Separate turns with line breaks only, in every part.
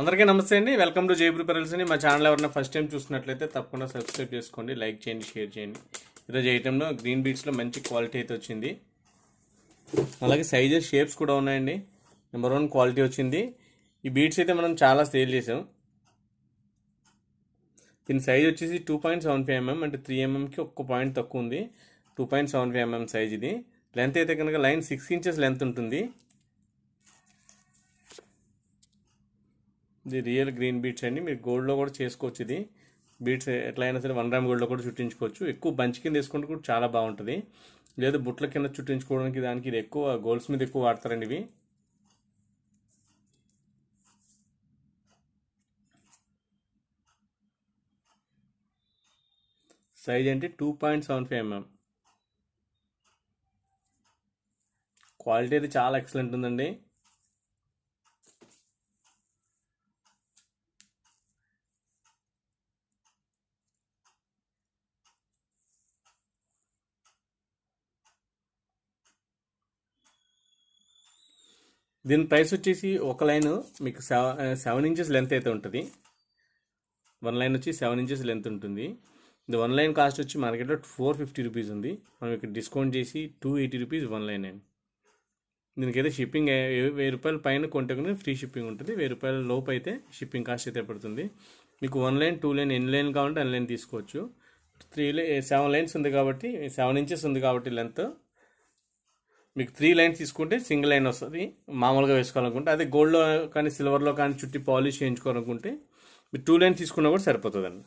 అందరికీ నమస్తే అండి. వెల్కమ్ టు జైపూర్ పెరల్స్ అని మా ఛానల్ ఎవరైనా ఫస్ట్ టైం చూసినట్లయితే తప్పకుండా సబ్స్క్రైబ్ చేసుకోండి లైక్ చేయండి షేర్ చేయండి. ఈరోజు ఐటెంలో గ్రీన్ బీట్స్లో మంచి క్వాలిటీ అయితే వచ్చింది. అలాగే సైజెస్ షేప్స్ కూడా ఉన్నాయండి. నెంబర్ వన్ క్వాలిటీ వచ్చింది. ఈ బీట్స్ అయితే మనం చాలా సేల్ చేసాం. దీని సైజ్ వచ్చేసి two point seven five mm అంటే త్రీ ఎంఎంకి ఒక్క పాయింట్ తక్కువ ఉంది. Two point seven five mm size ఇది. లెంత్ అయితే కనుక లైన్ సిక్స్ ఇంచెస్ లెంత్ ఉంటుంది. ఇది రియల్ గ్రీన్ బీట్స్ అండి. మీరు గోల్డ్లో కూడా చేసుకోవచ్చు ఇది. బీట్స్ ఎట్లయినా సరే వన్ గ్రామ్ గోల్డ్లో కూడా చుట్టించుకోవచ్చు. ఎక్కువ బంచ్ కింద వేసుకుంటే కూడా చాలా బాగుంటుంది. లేదు బుట్ల కింద చుట్టించుకోవడానికి దానికి ఇది ఎక్కువ గోల్డ్స్ మీద ఎక్కువ వాడతారండి ఇవి. సైజ్ అంటే two point seven five mm. Quality అయితే చాలా ఎక్సలెంట్ ఉందండి. దీని ప్రైస్ వచ్చేసి ఒక లైన్ మీకు సెవెన్ సెవెన్ ఇంచెస్ లెంత్ అయితే ఉంటుంది. వన్ లైన్ వచ్చి సెవెన్ ఇంచెస్ లెంత్ ఉంటుంది. ఇది వన్ లైన్ కాస్ట్ వచ్చి మార్కెట్లో ఫోర్ ఫిఫ్టీ రూపీస్ ఉంది. మనం ఇక్కడ డిస్కౌంట్ చేసి two eighty rupees one line అండి. దీనికైతే షిప్పింగ్ వెయ్యి రూపాయల పైన కొంటే ఫ్రీ షిప్పింగ్ ఉంటుంది. వెయ్యి రూపాయల లోపు అయితే షిప్పింగ్ కాస్ట్ అయితే పడుతుంది. మీకు వన్ లైన్ టూ లైన్ ఎన్ని లైన్ కావాలంటే అన్ని లైన్ తీసుకోవచ్చు. త్రీ లైన్ సెవెన్ లైన్స్ ఉంది కాబట్టి సెవెన్ ఇంచెస్ ఉంది కాబట్టి లెంత్. మీకు త్రీ లైన్స్ తీసుకుంటే సింగిల్ లైన్ వస్తుంది. మామూలుగా వేసుకోవాలనుకుంటే అదే గోల్డ్లో కానీ సిల్వర్లో కానీ చుట్టి పాలిష్ చేయించుకోవాలనుకుంటే మీరు టూ లైన్స్ తీసుకున్నా కూడా సరిపోతుందండి.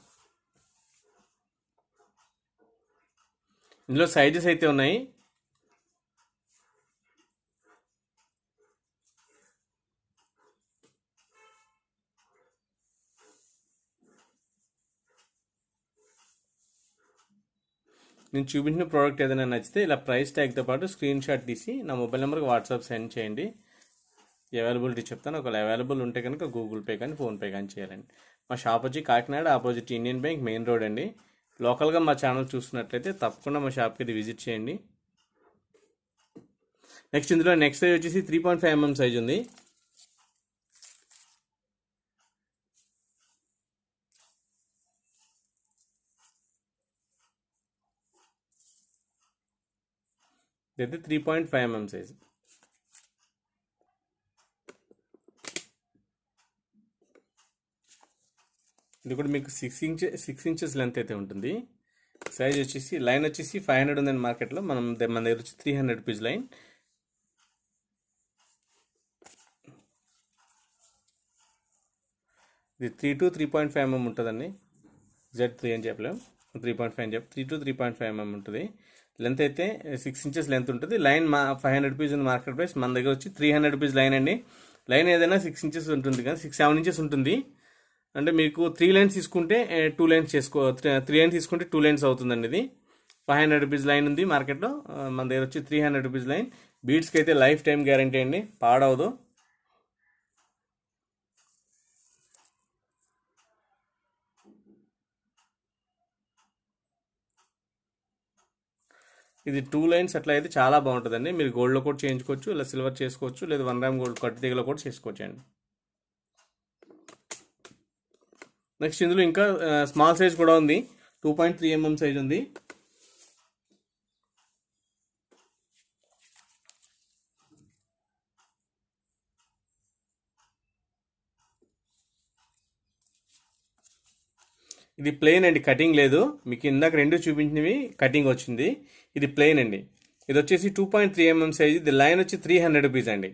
ఇందులో సైజెస్ అయితే ఉన్నాయి. నేను చూపించిన ప్రోడక్ట్ ఏదైనా నచ్చితే ఇలా ప్రైస్ ట్యాగ్తో పాటు స్క్రీన్ షాట్ తీసి నా మొబైల్ నెంబర్కి వాట్సాప్ సెండ్ చేయండి. అవైలబిలిటీ చెప్తాను. ఒకవేళ అవైలబుల్ ఉంటే కనుక గూగుల్ పే కానీ ఫోన్పే కానీ చేయాలండి. మా షాప్ వచ్చి Kakinada opposite Indian bank main road అండి. లోకల్గా మా ఛానల్ చూస్తున్నట్లయితే తప్పకుండా మా షాప్కి ఇది విజిట్ చేయండి. నెక్స్ట్ ఇందులో నెక్స్ట్ సైజ్ వచ్చేసి three point five mm size ఉంది. ఇది three point five mm size ఇది కూడా మీకు six inch six inches length అయితే ఉంటుంది. సైజ్ వచ్చేసి లైన్ వచ్చేసి ఫైవ్ హండ్రెడ్ ఉందండి మార్కెట్లో మనం మన దగ్గర వచ్చి త్రీ హండ్రెడ్ రూపీస్ లైన్ ఇది three to three point five mm ఉంటుందండి. జెడ్ త్రీ అని చెప్పలేం. త్రీ పాయింట్ ఫైవ్ అని చెప్పి three to three point five mm ఉంటుంది. లెంత్ అయితే సిక్స్ ఇంచెస్ లెంత్ ఉంటుంది. లైన్ మా ఫైవ్ హండ్రెడ్ రూపీస్ ఉంది మార్కెట్ ప్రైస్ మన దగ్గర వచ్చి త్రీ హండ్రెడ్ రూపీస్ లైన్ అండి. లైన్ ఏదైనా సిక్స్ ఇంచెస్ ఉంటుంది కానీ సిక్స్ సెవెన్ ఇంచెస్ ఉంటుంది. అంటే మీకు త్రీ లైన్స్ తీసుకుంటే టూ లైన్స్ చేసుకో త్రీ లైన్స్ తీసుకుంటే టూ లైన్స్ అవుతుందండి ఇది. ఫైవ్ హండ్రెడ్ రూపీస్ లైన్ ఉంది మార్కెట్లో మన దగ్గర వచ్చి త్రీ హండ్రెడ్ రూపీస్ లైన్. బీట్స్కి అయితే లైఫ్ టైం గ్యారంటీ అండి. పాడవదు. ఇది టూ లైన్స్ అట్లా అయితే చాలా బాగుంటుందండి. మీరు గోల్డ్లో కూడా చేయించుకోవచ్చు ఇలా సిల్వర్ చేసుకోవచ్చు లేదా వన్ గ్రామ్ గోల్డ్ కట్టు తీగలో కూడా చేసుకోవచ్చు అండి నెక్స్ట్ ఇందులో ఇంకా స్మాల్ సైజ్ కూడా ఉంది. Two point three mm size ఉంది. ఇది ప్లెయిన్ అండి కటింగ్ లేదు. మీకు ఇందాక రెండు చూపించినవి కటింగ్ వచ్చింది. ఇది ప్లెయిన్ అండి. ఇది వచ్చేసి two point three mm size ఇది లైన్ వచ్చి త్రీ హండ్రెడ్ రూపీస్ అండి.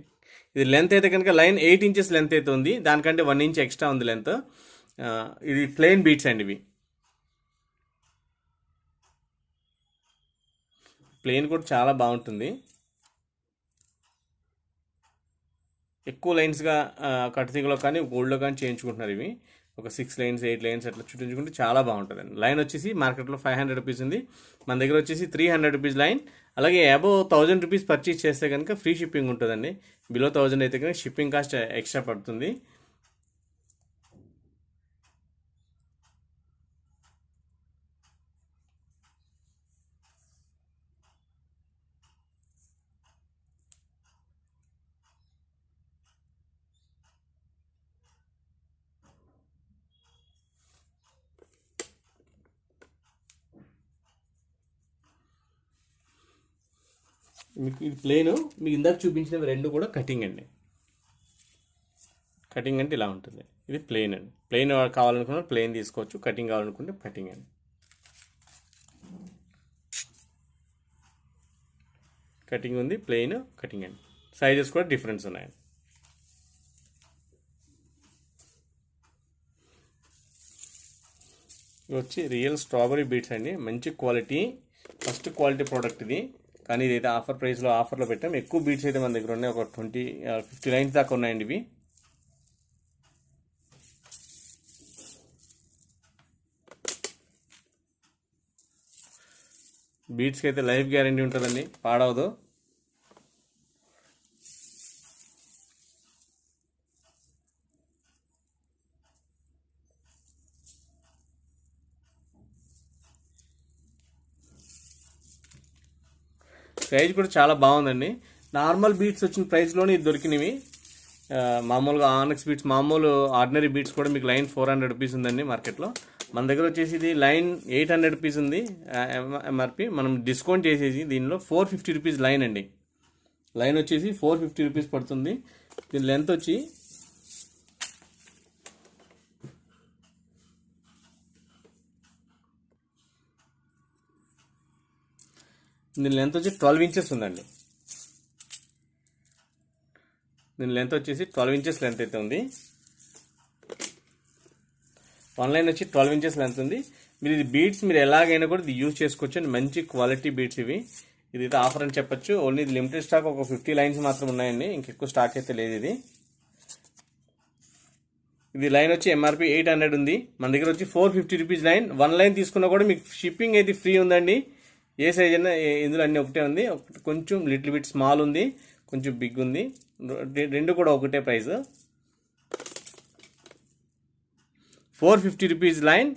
ఇది లెంత్ అయితే కనుక లైన్ ఎయిట్ ఇంచెస్ లెంత్ అయితే ఉంది. దానికంటే వన్ ఇంచ్ ఎక్స్ట్రా ఉంది లెంత్ ఇది ప్లెయిన్ బీట్స్ అండి ఇవి. ప్లెయిన్ కూడా చాలా బాగుంటుంది. ఎక్కువ లైన్స్గా కట్టుతీగలో కానీ గోల్డ్లో కానీ చేయించుకుంటున్నారు ఇవి. ఒక సిక్స్ లైన్స్ ఎయిట్ లైన్స్ అట్లా చుట్టించుకుంటే చాలా బాగుంటుందండి. లైన్ వచ్చేసి మార్కెట్లో ఫైవ్ హండ్రెడ్ రూపీస్ ఉంది. మన దగ్గర వచ్చేసి త్రీ హండ్రెడ్ రూపీస్ లైన్ అలాగే అబవ్ థౌజండ్ రూపీస్ పర్చేస్ చేస్తే కనుక ఫ్రీ షిప్పింగ్ ఉంటుందండి. బిలో థౌజండ్ అయితే కనుక షిప్పింగ్ కాస్ట్ ఎక్స్ట్రా పడుతుంది. మీకు ఇది ప్లెయిన్ మీకు ఇందాక చూపించినవి రెండు కూడా కటింగ్ అండి. కటింగ్ అంటే ఇలా ఉంటుంది. ఇది ప్లెయిన్ అండి. ప్లెయిన్ కావాలనుకున్న ప్లెయిన్ తీసుకోవచ్చు కటింగ్ కావాలనుకుంటే కటింగ్ అండి. కటింగ్ ఉంది ప్లెయిన్ కటింగ్ అండి. సైజెస్ కూడా డిఫరెన్స్ ఉన్నాయండి. ఇవి వచ్చి రియల్ స్ట్రాబెరీ బీట్స్ అండి. మంచి క్వాలిటీ ఫస్ట్ క్వాలిటీ ప్రోడక్ట్ ఇది. కానీ ఇదైతే ఆఫర్ ప్రైస్లో ఆఫర్లో పెట్టాం. ఎక్కువ బీట్స్ అయితే మన దగ్గర ఉన్నాయి. ఒక ట్వంటీ ఫిఫ్టీ లైన్స్ దాకా ఉన్నాయండి ఇవి. బీట్స్కి అయితే లైఫ్ గ్యారంటీ ఉంటుందండి. పాడవదు. ప్రైజ్ కూడా చాలా బాగుందండి. నార్మల్ బీట్స్ వచ్చిన ప్రైస్లోనే ఇది దొరికినవి. మామూలుగా ఆనక్స్ బీట్స్ మామూలు ఆర్డినరీ బీట్స్ కూడా మీకు లైన్ ఫోర్ హండ్రెడ్ రూపీస్ ఉందండి మార్కెట్లో. మన దగ్గర వచ్చేసి ఇది లైన్ ఎయిట్ హండ్రెడ్ రూపీస్ ఉంది. ఎంఆర్పి మనం డిస్కౌంట్ చేసేసి దీనిలో ఫోర్ ఫిఫ్టీ రూపీస్ లైన్ అండి. లైన్ వచ్చేసి ఫోర్ ఫిఫ్టీ రూపీస్ పడుతుంది. దీని లెంత్ వచ్చి దీని లెంత్ వచ్చి ట్వెల్వ్ ఇంచెస్ ఉందండి. దీని లెంత్ వచ్చేసి ట్వెల్వ్ ఇంచెస్ లెంత్ అయితే ఉంది. వన్ లైన్ వచ్చి ట్వెల్వ్ ఇంచెస్ లెంత్ ఉంది. మీరు ఇది బీట్స్ మీరు ఎలాగైనా కూడా ఇది యూజ్ చేసుకోవచ్చు అండి. మంచి క్వాలిటీ బీట్స్ ఇవి. ఇది అయితే ఆఫర్ అని చెప్పొచ్చు. ఓన్లీ ఇది లిమిటెడ్ స్టాక్ ఒక ఫిఫ్టీ లైన్స్ మాత్రం ఉన్నాయండి. ఇంకెక్కువ స్టాక్ అయితే లేదు ఇది. ఇది లైన్ వచ్చి ఎంఆర్పి ఎయిట్ హండ్రెడ్ ఉంది. మన దగ్గర వచ్చి four fifty rupees line one line తీసుకున్నా కూడా మీకు షిప్పింగ్ అయితే ఫ్రీ ఉందండి. ఏ సైజ్ అయినా ఏ- ఇందులో అన్నీ ఒకటే ఉంది. ఒకటి కొంచెం లిటిల్ బిట్ స్మాల్ ఉంది కొంచెం బిగ్ ఉంది. రెండు కూడా ఒకటే price four fifty rupees line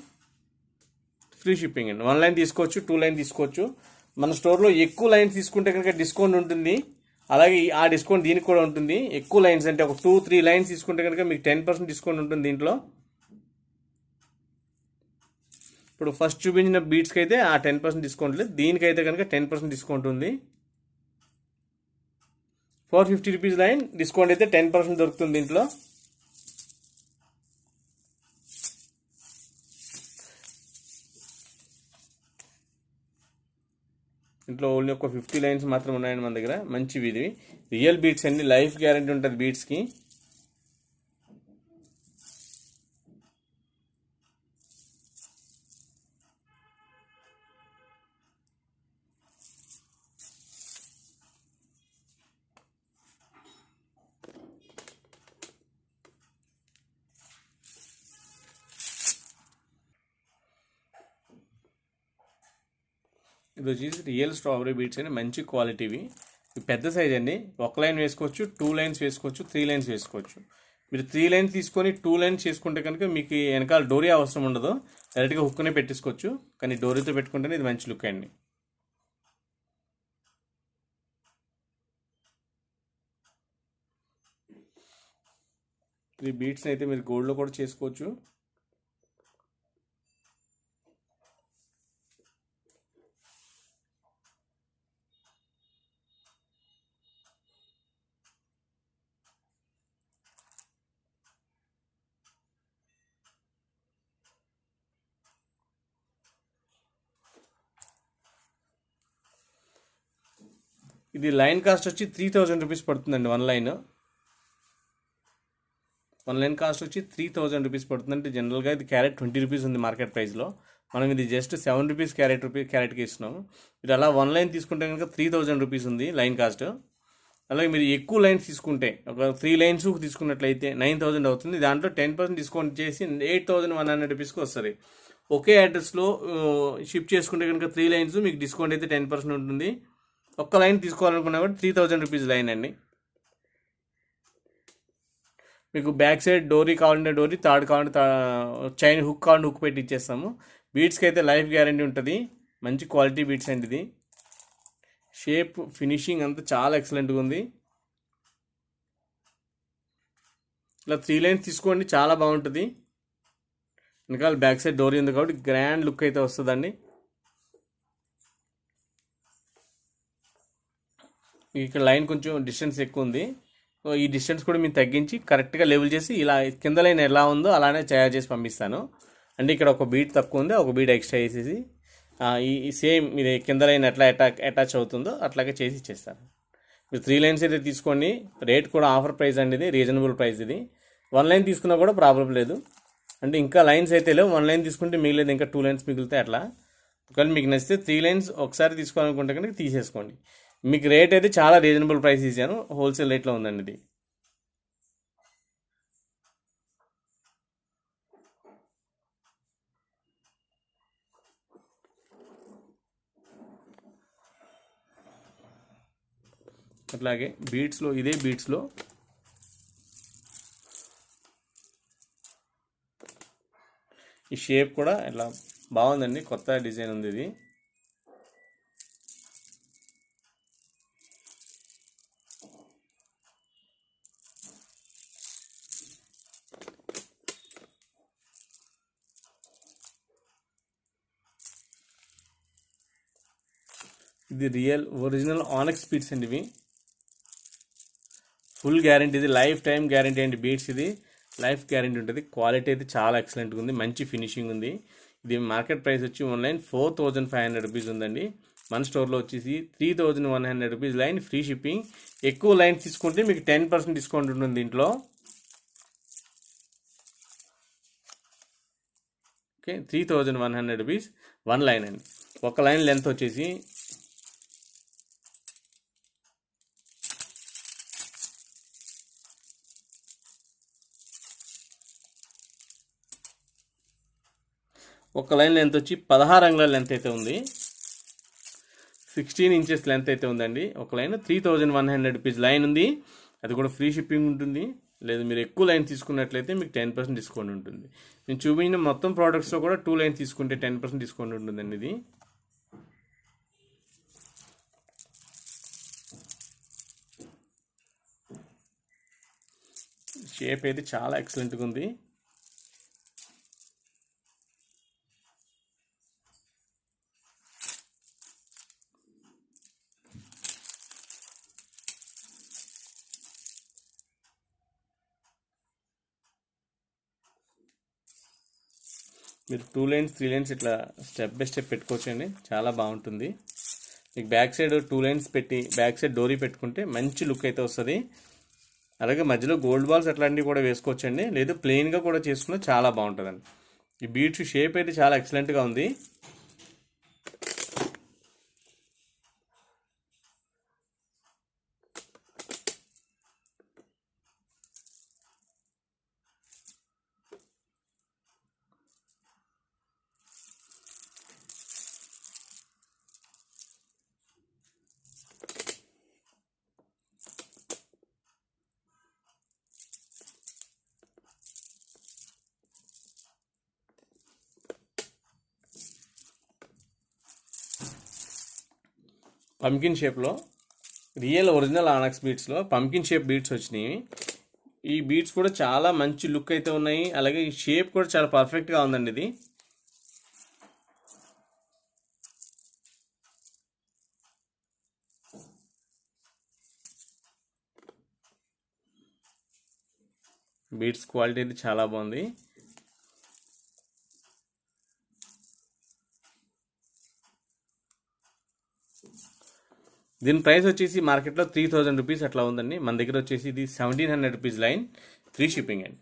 free shipping అండి. వన్ లైన్ తీసుకోవచ్చు టూ లైన్ తీసుకోవచ్చు. మన స్టోర్లో ఎక్కువ లైన్స్ తీసుకుంటే కనుక డిస్కౌంట్ ఉంటుంది. అలాగే ఆ డిస్కౌంట్ దీనికి కూడా ఉంటుంది. ఎక్కువ లైన్స్ అంటే ఒక టూ త్రీ లైన్స్ తీసుకుంటే కనుక మీకు టెన్ పర్సెంట్ డిస్కౌంట్ ఉంటుంది దీంట్లో. ఇప్పుడు ఫస్ట్ చూపించిన బీట్స్కి అయితే ఆ టెన్ పర్సెంట్ డిస్కౌంట్ లేదు. దీనికైతే కనుక టెన్ పర్సెంట్ డిస్కౌంట్ ఉంది. Four fifty rupees line discount అయితే టెన్ పర్సెంట్ దొరుకుతుంది దీంట్లో. ఇంట్లో ఓన్లీ ఒక ఫిఫ్టీ లైన్స్ మాత్రం ఉన్నాయండి మన దగ్గర. మంచివి ఇది రియల్ బీట్స్ అండి. లైఫ్ గ్యారంటీ ఉంటుంది బీట్స్కి ఇది వచ్చేసి రియల్ స్ట్రాబెరీ బీట్స్ అండి. మంచి క్వాలిటీవి పెద్ద సైజ్ అండి. ఒక లైన్ వేసుకోవచ్చు టూ లైన్స్ వేసుకోవచ్చు త్రీ లైన్స్ వేసుకోవచ్చు. మీరు త్రీ లైన్స్ తీసుకొని టూ లైన్స్ చేసుకుంటే కనుక మీకు వెనకాల డోరీ అవసరం ఉండదు. డైరెక్ట్గా హుక్కునే పెట్టేసుకోవచ్చు. కానీ డోరీతో పెట్టుకుంటేనే ఇది మంచి లుక్ అండి. త్రీ బీట్స్ అయితే మీరు గోల్డ్లో కూడా చేసుకోవచ్చు. ఇది లైన్ కాస్ట్ వచ్చి త్రీ థౌజండ్ రూపీస్ పడుతుందండి one line one line cost వచ్చి త్రీ థౌజండ్ రూపీస్ పడుతుంది అంటే జనరల్గా ఇది క్యారెట్ ట్వంటీ రూపీస్ ఉంది మార్కెట్ ప్రైస్లో మనం ఇది just seven rupees carat rupee క్యారెట్కి ఇస్తున్నాం. మీరు అలా వన్ లైన్ తీసుకుంటే కనుక త్రీ థౌజండ్ రూపీస్ ఉంది లైన్ కాస్ట్. అలాగే మీరు ఎక్కువ లైన్స్ తీసుకుంటే ఒక త్రీ లైన్స్ తీసుకున్నట్లయితే నైన్ థౌజండ్ అవుతుంది. దాంట్లో టెన్ పర్సెంట్ డిస్కౌంట్ చేసి ఎయిట్ థౌజండ్ వన్ హండ్రెడ్ రూపీస్కి వస్తుంది. ఒకే అడ్రస్లో షిప్ uh, చేసుకుంటే కనుక త్రీ లైన్స్ మీకు డిస్కౌంట్ అయితే టెన్ పర్సెంట్ ఉంటుంది. ఒక్క లైన్ తీసుకోవాలనుకున్నా కూడా త్రీ థౌజండ్ రూపీస్ లైన్ అండి. మీకు బ్యాక్ సైడ్ డోరీ కావాలంటే డోరీ థర్డ్ కావాలంటే చైన్ హుక్ కావాలంటే హుక్ పెట్టి ఇచ్చేస్తాము. బీట్స్కి అయితే లైఫ్ గ్యారంటీ ఉంటుంది. మంచి క్వాలిటీ బీట్స్ అండి ఇది. షేప్ ఫినిషింగ్ అంతా చాలా ఎక్సలెంట్గా ఉంది. ఇలా త్రీ లైన్స్ తీసుకోండి చాలా బాగుంటుంది. వెనకాల బ్యాక్ సైడ్ డోరీ ఉంది కాబట్టి గ్రాండ్ లుక్ అయితే వస్తుందండి. ఇక్కడ లైన్ కొంచెం డిస్టెన్స్ ఎక్కువ ఉంది. సో ఈ డిస్టెన్స్ కూడా మేము తగ్గించి కరెక్ట్గా లెవెల్ చేసి ఇలా కింద లైన్ ఎలా ఉందో అలానే తయారు చేసి పంపిస్తాను. అంటే ఇక్కడ ఒక బీట్ తక్కువ ఉంది ఒక బీట్ ఎక్స్ట్రా వేసేసి ఈ ఈ సేమ్ ఇది కింద లైన్ ఎట్లా అటాక్ అటాచ్ అవుతుందో అట్లాగే చేసి ఇచ్చేస్తాను. మీరు త్రీ లైన్స్ అయితే తీసుకోండి రేట్ కూడా ఆఫర్ ప్రైస్ అండి ఇది రీజనబుల్ ప్రైస్ ఇది. వన్ లైన్ తీసుకున్నా కూడా ప్రాబ్లం లేదు. అంటే ఇంకా లైన్స్ అయితే లేవు వన్ లైన్ తీసుకుంటే మిగిలేదు ఇంకా టూ లైన్స్ మిగులుతాయి అట్లా. ఒకవేళ మీకు నచ్చితే త్రీ లైన్స్ ఒకసారి తీసుకోవాలనుకుంటే కనుక తీసేసుకోండి. మీకు రేట్ అయితే చాలా రీజనబుల్ ప్రైస్ ఇచ్చాను హోల్సేల్ రేట్లో ఉందండి ఇది. అట్లాగే బీట్స్లో ఇదే బీట్స్లో ఈ షేప్ కూడా ఇట్లా బాగుందండి. కొత్త డిజైన్ ఉంది ఇది. ఇది రియల్ ఒరిజినల్ ఆనెక్స్ బీట్స్ అండి ఇవి. ఫుల్ గ్యారంటీ ఇది. లైఫ్ టైం గ్యారంటీ అండి బీట్స్ ఇది. లైఫ్ గ్యారంటీ ఉంటుంది. క్వాలిటీ అయితే చాలా ఎక్సలెంట్గా ఉంది. మంచి ఫినిషింగ్ ఉంది. ఇది మార్కెట్ ప్రైస్ వచ్చి online four thousand five hundred rupees ఉందండి. మన స్టోర్లో వచ్చేసి three thousand one hundred rupees line free shipping ఎక్కువ లైన్ తీసుకుంటే మీకు టెన్ పర్సెంట్ డిస్కౌంట్ ఉంటుంది దీంట్లో. Okay three thousand one hundred rupees one line అండి. ఒక లైన్ లెంత్ వచ్చేసి ఒక లైన్ లెంత్ వచ్చి పదహారు అంగుళాల లెంత్ అయితే ఉంది. సిక్స్టీన్ ఇంచెస్ లెంత్ అయితే ఉందండి. ఒక line three thousand one hundred rupees line ఉంది. అది కూడా ఫ్రీ షిప్పింగ్ ఉంటుంది. లేదు మీరు ఎక్కువ లైన్ తీసుకున్నట్లయితే మీకు టెన్ పర్సెంట్ డిస్కౌంట్ ఉంటుంది. నేను చూపించిన మొత్తం ప్రోడక్ట్స్లో కూడా టూ లైన్ తీసుకుంటే టెన్ పర్సెంట్ డిస్కౌంట్ ఉంటుందండి ఇది. షేప్ అయితే చాలా ఎక్సలెంట్గా ఉంది. మీరు టూ లైన్స్ త్రీ లైన్స్ ఇట్లా స్టెప్ బై స్టెప్ పెట్టుకోవచ్చండి. చాలా బాగుంటుంది. మీకు బ్యాక్ సైడ్ టూ లైన్స్ పెట్టి బ్యాక్ సైడ్ డోరీ పెట్టుకుంటే మంచి లుక్ అయితే వస్తుంది. అలాగే మధ్యలో గోల్డ్ బాల్స్ అట్లాంటివి కూడా వేసుకోవచ్చండి. లేదు ప్లెయిన్గా కూడా చేసుకున్నా చాలా బాగుంటుందండి. ఈ బీట్స్ షేప్ అయితే చాలా ఎక్సలెంట్గా ఉంది. పంకిన్ షేప్లో రియల్ ఒరిజినల్ ఆనక్స్ బీట్స్లో పంకిన్ షేప్ బీట్స్ వచ్చినాయి. ఈ బీట్స్ కూడా చాలా మంచి లుక్ అయితే ఉన్నాయి. అలాగే ఈ షేప్ కూడా చాలా పర్ఫెక్ట్గా ఉందండి ఇది. బీట్స్ క్వాలిటీ అయితే చాలా బాగుంది. దీని ప్రైస్ వచ్చేసి మార్కెట్లో త్రీ థౌజండ్ రూపీస్ అట్లా ఉందండి. మన దగ్గర వచ్చేసి ఇది seventeen hundred rupees line free shipping అండి.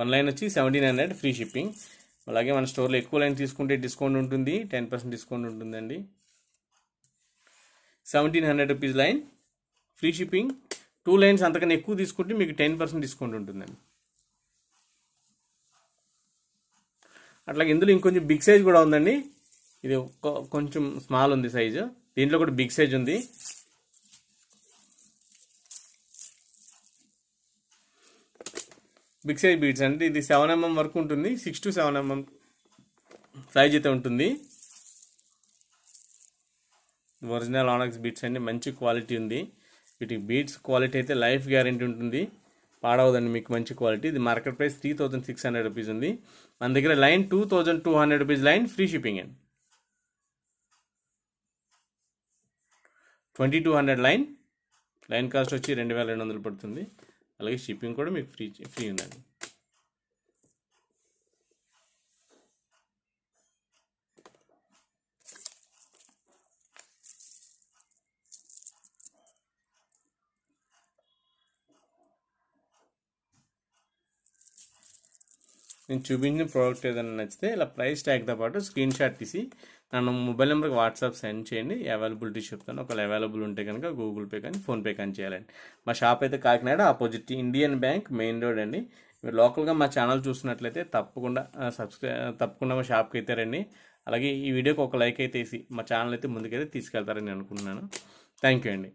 వన్ లైన్ వచ్చి సెవెంటీన్ హండ్రెడ్ ఫ్రీ షిప్పింగ్ అలాగే మన స్టోర్లో ఎక్కువ లైన్ తీసుకుంటే డిస్కౌంట్ ఉంటుంది టెన్ పర్సెంట్ డిస్కౌంట్ ఉంటుందండి. Seventeen hundred rupees line free shipping two lines అంతకన్నా ఎక్కువ తీసుకుంటే మీకు టెన్ పర్సెంట్ డిస్కౌంట్ ఉంటుందండి. అట్లాగే ఇందులో ఇంకొంచెం బిగ్ సైజ్ కూడా ఉందండి. ఇది కొంచెం స్మాల్ ఉంది సైజు దీంట్లో కూడా బిగ్ సైజ్ ఉంది. బిగ్ సైజ్ బీడ్స్ అంటే ఇది సెవెన్ ఎంఎం వరకు ఉంటుంది. Six to seven mm size అయితే ఉంటుంది. ఒరిజినల్ ఆనక్స్ బీట్స్ అండి. మంచి క్వాలిటీ ఉంది. వీటికి బీట్స్ క్వాలిటీ అయితే లైఫ్ గ్యారంటీ ఉంటుంది. పాడవదండి మీకు మంచి క్వాలిటీ ఇది market price three thousand six hundred rupees ఉంది. మన దగ్గర line two thousand two hundred rupees line free shipping అండి. Twenty two hundred line line cost వచ్చి రెండు వేల రెండు వందలు పడుతుంది. అలాగే షిప్పింగ్ కూడా మీకు ఫ్రీ ఫ్రీ ఉందండి. నేను చూపించిన ప్రోడక్ట్ ఏదైనా నచ్చితే ఇలా ప్రైస్ ట్యాగ్తో పాటు స్క్రీన్ షాట్ తీసి నన్ను మొబైల్ నెంబర్కి వాట్సాప్ సెండ్ చేయండి. అవైలబిలిటీ చెప్తాను. ఒకవేళ అవైలబుల్ ఉంటే కనుక గూగుల్ పే కానీ ఫోన్పే కానీ చేయాలండి. మా షాప్ అయితే Kakinada opposite Indian bank main road అండి. మీరు లోకల్గా మా ఛానల్ చూసినట్లయితే తప్పకుండా సబ్స్క్రై తప్పకుండా మా షాప్కి అయితే రండి. అలాగే ఈ వీడియోకి ఒక లైక్ అయితే వేసి మా ఛానల్ అయితే ముందుకైతే తీసుకెళ్తారని అనుకుంటున్నాను. థ్యాంక్ యూ అండి.